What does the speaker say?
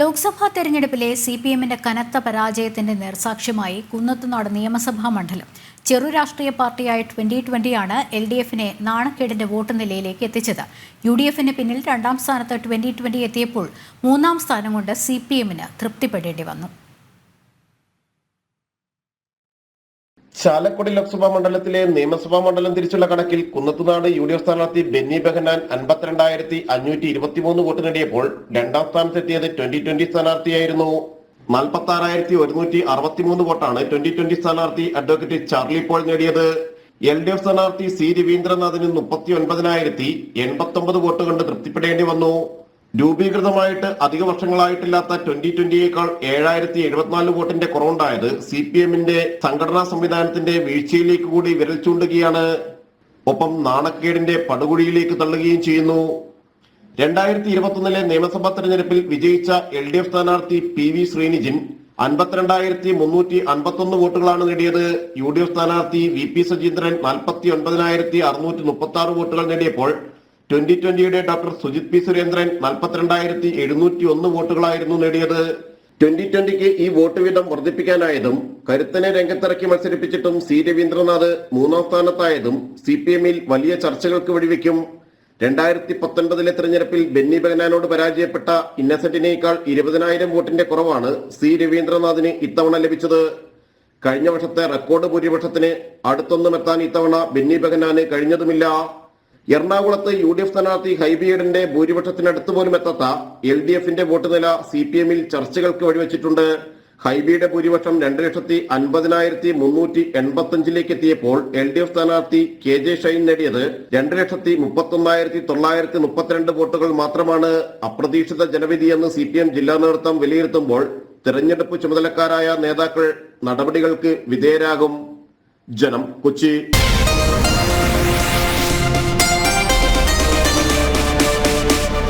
ലോക്സഭാ തെരഞ്ഞെടുപ്പിലെ C P എമ്മിന്റെ കനത്ത പരാജയത്തിന്റെ നേർസാക്ഷ്യമായി കുന്നത്തുനാട് നിയമസഭാ മണ്ഡലം. ചെറു രാഷ്ട്രീയ പാർട്ടിയായ ട്വന്റി ട്വന്റിയാണ് എൽ ഡി എഫിനെ നാണക്കേടിന്റെ വോട്ട് നിലയിലേക്ക് എത്തിച്ചത്. യു ഡി എഫിന് പിന്നിൽ രണ്ടാം സ്ഥാനത്ത് ട്വന്റി ട്വന്റി എത്തിയപ്പോൾ മൂന്നാം സ്ഥാനം കൊണ്ട് സി പി എമ്മിന് തൃപ്തിപ്പെടേണ്ടി വന്നു. ചാലക്കുടി ലോക്സഭാ മണ്ഡലത്തിലെ നിയമസഭാ മണ്ഡലം തിരിച്ചുള്ള കണക്കിൽ കുന്നത്തുനാട് യു ഡി എഫ് സ്ഥാനാർത്ഥി ബെന്നി ബെഹനാൻ അൻപത്തിരണ്ടായിരത്തി അഞ്ഞൂറ്റി ഇരുപത്തിമൂന്ന് വോട്ട് നേടിയപ്പോൾ രണ്ടാം സ്ഥാനത്തെത്തിയത് ട്വന്റി ട്വന്റി സ്ഥാനാർത്ഥിയായിരുന്നു. നാൽപ്പത്തി ആറായിരത്തി ഒരുന്നൂറ്റി അറുപത്തിമൂന്ന് വോട്ടാണ് ട്വന്റി ട്വന്റി സ്ഥാനാർത്ഥി അഡ്വക്കേറ്റ് ചാർലി പോൾ നേടിയത്. എൽ ഡി എഫ് സ്ഥാനാർത്ഥി സി രവീന്ദ്രനാഥിന് മുപ്പത്തി ഒൻപതിനായിരത്തി എൺപത്തി ഒമ്പത് വോട്ട് കൊണ്ട് തൃപ്തിപ്പെടേണ്ടി വന്നു. രൂപീകൃതമായിട്ട് അധിക വർഷങ്ങളായിട്ടില്ലാത്ത ട്വന്റി ട്വന്റിയേക്കാൾ ഏഴായിരത്തി എഴുപത്തിനാല് വോട്ടിന്റെ കുറവുണ്ടായത് സി പി എമ്മിന്റെ സംഘടനാ സംവിധാനത്തിന്റെ വീഴ്ചയിലേക്ക് കൂടി വിരൽ ചൂണ്ടുകയാണ്. ഒപ്പം നാണക്കേടിന്റെ പടുകുഴിയിലേക്ക് തള്ളുകയും ചെയ്യുന്നു. രണ്ടായിരത്തി ഇരുപത്തൊന്നിലെ നിയമസഭാ തെരഞ്ഞെടുപ്പിൽ വിജയിച്ച എൽ ഡി എഫ് സ്ഥാനാർത്ഥി പി വി ശ്രീനിജിൻ അൻപത്തിരണ്ടായിരത്തി മുന്നൂറ്റി അൻപത്തൊന്ന് വോട്ടുകളാണ് നേടിയത്. യു ഡി എഫ് സ്ഥാനാർത്ഥി വി പി സജീന്ദ്രൻ നാൽപ്പത്തി ഒൻപതിനായിരത്തി അറുന്നൂറ്റി മുപ്പത്തി ആറ് വോട്ടുകൾ നേടിയപ്പോൾ ട്വന്റി ട്വന്റിയുടെ ഡോക്ടർ സുജിത് പി സുരേന്ദ്രൻ നാൽപ്പത്തിരണ്ടായിരത്തി എഴുന്നൂറ്റി ഒന്ന് വോട്ടുകളായിരുന്നു നേടിയത്. ട്വന്റി ട്വന്റിക്ക് ഈ വോട്ട് വീതം വർദ്ധിപ്പിക്കാനായതും കരുത്തനെ രംഗത്തിറക്കി മത്സരിപ്പിച്ചിട്ടും സി രവീന്ദ്രനാഥ് മൂന്നാം സ്ഥാനത്തായതും സി പി എമ്മിൽ വലിയ ചർച്ചകൾക്ക് വഴിവെക്കും. രണ്ടായിരത്തി പത്തൊൻപതിലെ തെരഞ്ഞെടുപ്പിൽ ബെന്നി ബെഹനാനോട് പരാജയപ്പെട്ട ഇന്നസെന്റിനേക്കാൾ ഇരുപതിനായിരം വോട്ടിന്റെ കുറവാണ് സി രവീന്ദ്രനാഥിന് ഇത്തവണ ലഭിച്ചത്. കഴിഞ്ഞ വർഷത്തെ റെക്കോർഡ് ഭൂരിപക്ഷത്തിന് അടുത്തൊന്നും എത്താൻ ഇത്തവണ ബെന്നി ബെഹനാന് കഴിഞ്ഞതുമില്ല. എറണാകുളത്ത് യു ഡി എഫ് സ്ഥാനാർത്ഥി ഹൈബിയഡിന്റെ ഭൂരിപക്ഷത്തിനടുത്ത് പോലും എത്താത്ത എൽ ഡി എഫിന്റെ വോട്ട് നില സി പി എമ്മിൽ ചർച്ചകൾക്ക് വഴിവെച്ചിട്ടുണ്ട്. ഹൈബിയുടെ ഭൂരിപക്ഷം രണ്ട് ലക്ഷത്തി അൻപതിനായിരത്തി മുന്നൂറ്റി എൺപത്തി അഞ്ചിലേക്ക് എത്തിയപ്പോൾ എൽ ഡി എഫ് സ്ഥാനാർത്ഥി കെ ജെ ഷൈൻ നേടിയത് രണ്ട് ലക്ഷത്തി മുപ്പത്തി ഒന്നായിരത്തി തൊള്ളായിരത്തി മുപ്പത്തിരണ്ട് വോട്ടുകൾ മാത്രമാണ്. അപ്രതീക്ഷിത ജനവിധിയെന്ന് സി പി എം ജില്ലാ നേതൃത്വം വിലയിരുത്തുമ്പോൾ തെരഞ്ഞെടുപ്പ് ചുമതലക്കാരായ നേതാക്കൾ നടപടികൾക്ക് വിധേയരാകും. ജനം കൊച്ചി.